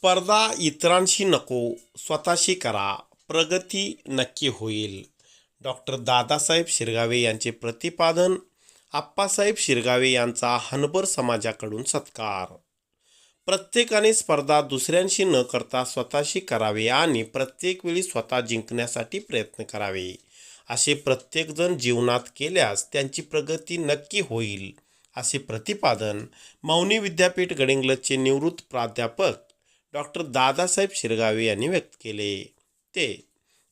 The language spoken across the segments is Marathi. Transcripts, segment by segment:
स्पर्धा इतरांशी नको स्वतःशी करा प्रगती नक्की होईल. डॉक्टर दादासाहेब शिरगावे यांचे प्रतिपादन आप्पासाहेब शिरगावे यांचा हनबर समाजाकडून सत्कार. प्रत्येकाने स्पर्धा दुसऱ्यांशी न करता स्वतःशी करावे आणि प्रत्येक वेळी स्वतः जिंकण्यासाठी प्रयत्न करावे. असे प्रत्येकजण जीवनात केल्यास त्यांची प्रगती नक्की होईल असे प्रतिपादन मौनी विद्यापीठ गडिंग्लजचे निवृत्त प्राध्यापक डॉक्टर दादासाहेब शिरगावे यांनी व्यक्त केले. ते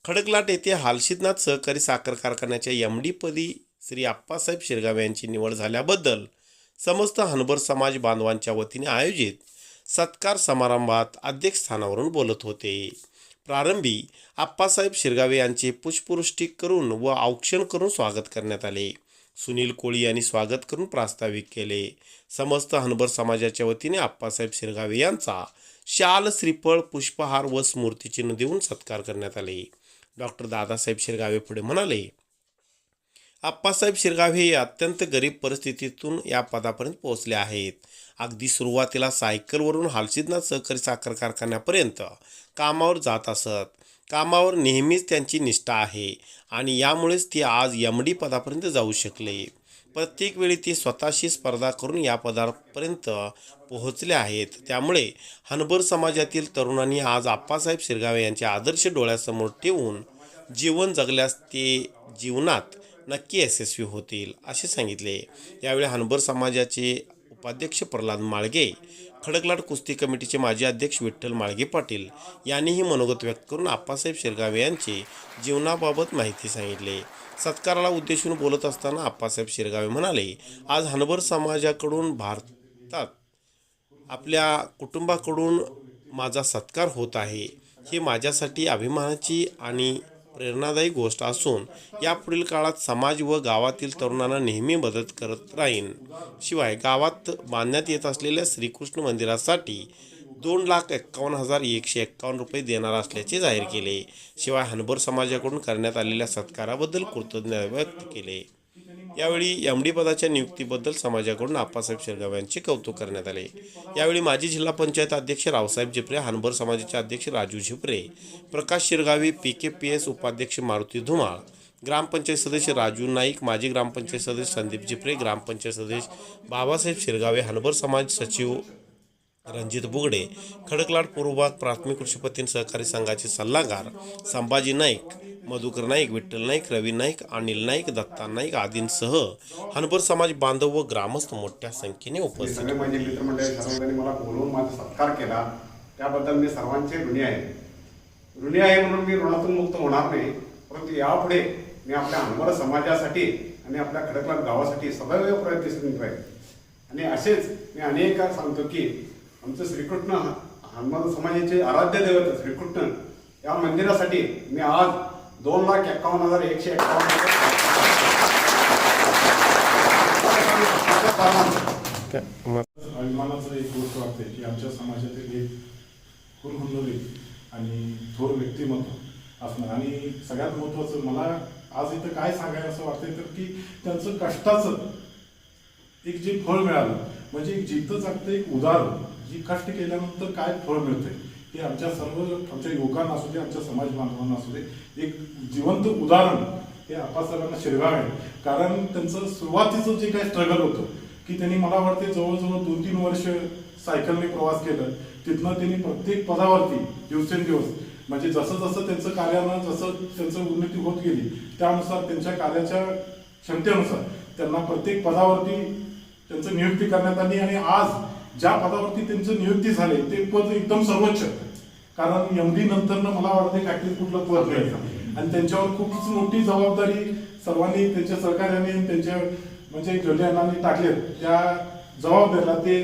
खडकलाट येथे हालशिदनाथ सहकारी साखर कारखान्याच्या एम डीपदी श्री आप्पासाहेब शिरगावे यांची निवड झाल्याबद्दल समस्त हनबर समाज बांधवांच्या वतीने आयोजित सत्कार समारंभात अध्यक्षस्थानावरून बोलत होते. प्रारंभी आप्पासाहेब शिरगावे यांचे पुष्पवृष्टी करून व औक्षण करून स्वागत करण्यात आले. सुनील कोळी यांनी स्वागत करून प्रास्ताविक केले. समस्त हनबर समाजाच्या वतीने आप्पासाहेब शिरगावे यांचा शाल श्रीफळ पुष्पहार व स्मृतिचिन्ह देऊन सत्कार करण्यात आले. डॉक्टर दादासाहेब शिरगावे पुढे म्हणाले आप्पासाहेब शिरगावे हे अत्यंत गरीब परिस्थितीतून या पदापर्यंत पोहोचले आहेत. अगदी सुरुवातीला सायकलवरून हालसिद्धनाथ सहकारी साखर कारखान्यापर्यंत कामावर जात असत. कामावर नेहमीच त्यांची निष्ठा आहे आणि यामुळेच ते आज एम डी पदापर्यंत जाऊ शकले. प्रत्येक वेळी ते स्वतःशी स्पर्धा करून या पदापर्यंत पोहोचले आहेत. त्यामुळे हनबर समाजातील तरुणांनी आज आप्पासाहेब शिरगावे यांचे आदर्श डोळ्यासमोर ठेवून जीवन जगल्यास ते जीवनात नक्की यशस्वी होतील असे सांगितले. यावेळी हनबर समाजाचे उपाध्यक्ष प्रल्हाद माळगे खडकलाट कुस्ती कमिटीचे माजी अध्यक्ष विठ्ठल माळगे पाटील यांनीही मनोगत व्यक्त करून आप्पासाहेब शिरगावे यांचे जीवनाबाबत माहिती सांगितले. सत्काराला उद्देशून बोलत असताना आप्पासाहेब शिरगावे म्हणाले आज हनबर समाजाकडून भारतात आपल्या कुटुंबाकडून माझा सत्कार होत आहे. हे माझ्यासाठी अभिमानाची आणि प्रेरणादायी गोष्ट असून यापुढील काळात समाज व गावातील तरुणांना नेहमी मदत करत राहीन. शिवाय गावात बांधण्यात येत असलेल्या श्रीकृष्ण मंदिरासाठी दोन लाख एक्कावन्न हजार एकशे एक्कावन्न रुपये देणार असल्याचे जाहीर केले. शिवाय हनबर समाजाकडून करण्यात आलेल्या सत्काराबद्दल कृतज्ञता व्यक्त केले. यावेळी एम डी पदाच्या नियुक्तीबद्दल समाजाकडून आप्पासाहेब शेरगाव यांचे कौतुक करण्यात आले. यावेळी माजी जिल्हा पंचायत अध्यक्ष रावसाहेब झिपरे हनबर समाजाचे अध्यक्ष Raju Zipre Prakash Shirgavi P K P S उपाध्यक्ष मारुती धुमाळ ग्रामपंचायत सदस्य राजू नाईक माजी ग्रामपंचायत सदस्य संदीप झिपरे ग्रामपंचायत सदस्य बाबासाहेब शिरगावे हनबर समाज सचिव रणजित बुगडे खडकलाड पूर्वभाग प्राथमिक कृषी पत्तीन सहकारी संघाचे सल्लागार संभाजी नाईक मधुकर नाईक विठ्ठल नाईक रवी नाईक अनिल नाईक दत्ता नाईक आदींसह हनभर समाज बांधव व ग्रामस्थ मोठ्या संख्येने उपस्थित माझे मित्रमंडळी सर्वांनी मला बोलवून माझा सत्कार केला. त्याबद्दल मी सर्वांचे ऋणी आहे. ऋणी आहे म्हणून मी ऋणातून मुक्त होणार नाही. परंतु यापुढे मी आपल्या हनभर समाजासाठी आणि आपल्या खडकलाड गावासाठी सदैव प्रयत्नशील राहील आणि असेच मी अनेक सांगतो की आमचं श्रीकृष्ण हनुमान समाजाचे आराध्य दैवत श्रीकृष्ण या मंदिरासाठी मी आज दोन लाख एक्कावन्न हजार एकशे एक्कावन्न अभिमानाचं एक गोष्ट वाटते की आमच्या समाजातील एक हुरहुन्नरी आणि थोर व्यक्तिमत्व असणार. आणि सगळ्यात महत्त्वाचं मला आज इथं काय सांगायला असं वाटतंय तर की त्यांचं कष्टाचं एक जे फळ मिळालं म्हणजे एक जिद्द जागतं एक उदाहरण. जी कष्ट केल्यानंतर काय फळ मिळते हे आमच्या सर्व आमच्या युवकांना असू दे आमच्या समाज बांधवांना असू दे एक जिवंत उदाहरण हे आप्पासाहेबांना शिरगाव आहे. कारण त्यांचं सुरुवातीचं जे काही स्ट्रगल होतं की त्यांनी मला वाटते जवळजवळ दोन तीन वर्ष सायकलने प्रवास केलं. तिथनं त्यांनी प्रत्येक पदावरती दिवसेंदिवस म्हणजे जसं जसं त्यांचं कार्यानं जसं त्यांचं उन्नती होत गेली त्यानुसार त्यांच्या कार्याच्या क्षमतेनुसार त्यांना प्रत्येक पदावरती त्यांचं नियुक्ती करण्यात आली आणि आज ज्या पदावरती त्यांचं नियुक्ती झाले ते पद एकदम सर्वोच्च. कारण एमडी नंतर मला वाटते काहीतरी कुठलं पद नाही आणि त्यांच्यावर खूपच मोठी जबाबदारी सर्वांनी त्यांच्या सहकार्याने त्यांच्या म्हणजे गल्यांनी टाकले. त्या जबाबदारीला ते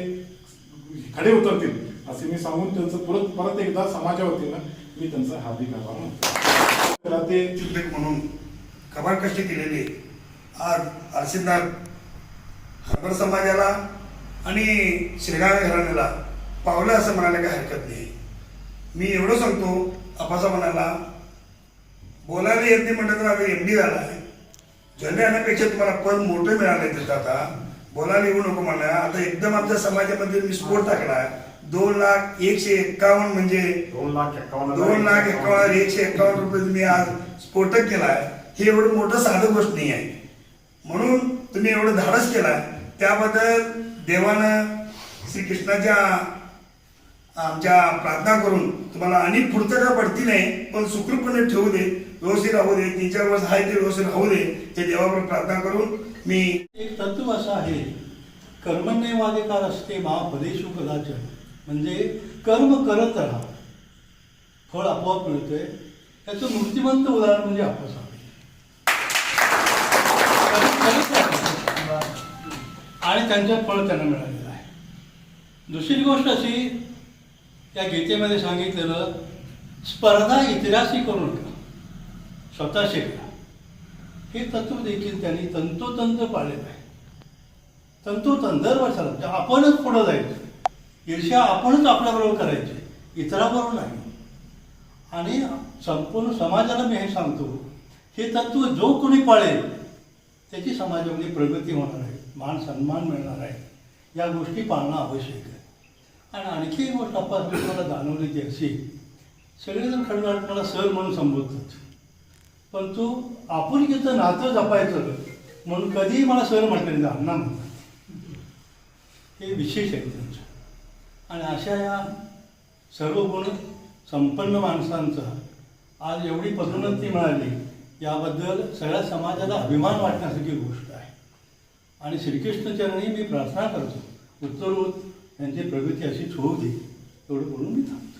खडे उतरतील असे मी सांगून त्यांचं परत परत एकदा समाजा वतीनं मी त्यांचा हार्दिक आभार मानतो. ते चित्रक म्हणून खबर कष्ट केलेले? आज अर्शिंदार हरभर समाजाला आणि शिरगाव घराण्याला पावलं असं म्हणायला काही हरकत नाही. मी एवढं सांगतो आपासा म्हणाला बोलायला येत नाही म्हटलं तर आता एम डी झाला आहे. झेंडे आणण्यापेक्षा तुम्हाला पद मोठं मिळालं तिथं आता. बोलायला येऊ नको म्हणा आता एकदम आमच्या समाजामध्ये मी स्फोट टाकला दोन लाख एकशे एक्कावन्न म्हणजे दोन लाख एक्कावन्न दोन लाख एकावन्न एकशे एक्कावन्न रुपये तुम्ही आज स्फोटक केलाय. हे एवढं मोठं साधं गोष्ट नाही आहे. म्हणून तुम्ही एवढं धाडस केलाय. त्याबद्दल देवानं श्रीकृष्णाच्या आमच्या प्रार्थना करून तुम्हाला अनेक पुढचं पडती नाही पण सुखरूपणे ठेवू दे व्यवस्थित राहू दे तीन चार वर्ष आहे ते व्यवस्थित राहू दे हे देवावर प्रार्थना करून मी एक तत्व असं आहे कर्मण्यवाधिकार असते मा कदाचन म्हणजे कर्म करत राहा. फळ आपोआप मिळतंय. त्याचं मूर्तिमंत उदाहरण म्हणजे आप्पासाहेब आणि त्यांचं फळ त्यांना मिळालेलं आहे. दुसरी गोष्ट अशी या गीतेमध्ये सांगितलेलं स्पर्धा इतिरासी करू नका स्वतः शिकला हे तत्व देखील त्यांनी तंतोतंत पाळलेलं आहे. तंतोतंत दर म्हणजे आपणच पुढं जायचं. ईर्ष्या आपणच आपल्याबरोबर करायची. इतराबरोबर नाही. आणि संपूर्ण समाजाला मी हे सांगतो हे तत्व जो कोणी पाळेल त्याची समाजामध्ये प्रगती होणार आहे मान सन्मान मिळणार आहे या गोष्टी पाळणं आवश्यक आहे. आणि आणखी एक गोष्ट आपण मला जाणवली ती अशी सगळेजण खडगाट मला सर म्हणून संबोधतात. पण तू आपुलकीचं नातं जपायचं म्हणून कधीही मला सर म्हटलं नाही अण्णा म्हणतात. हे विशेष आहे त्यांचं. आणि अशा या सर्व गुण संपन्न माणसांचा आज एवढी पदोन्नती मिळाली याबद्दल सगळ्या समाजाला अभिमान वाटण्यासारखी गोष्ट आहे. आणि श्रीकृष्णचरणी मी प्रार्थना करतो. उत्तरोत यांची प्रगती अशीच होऊ दे एवढं बोलून मी थांबतो.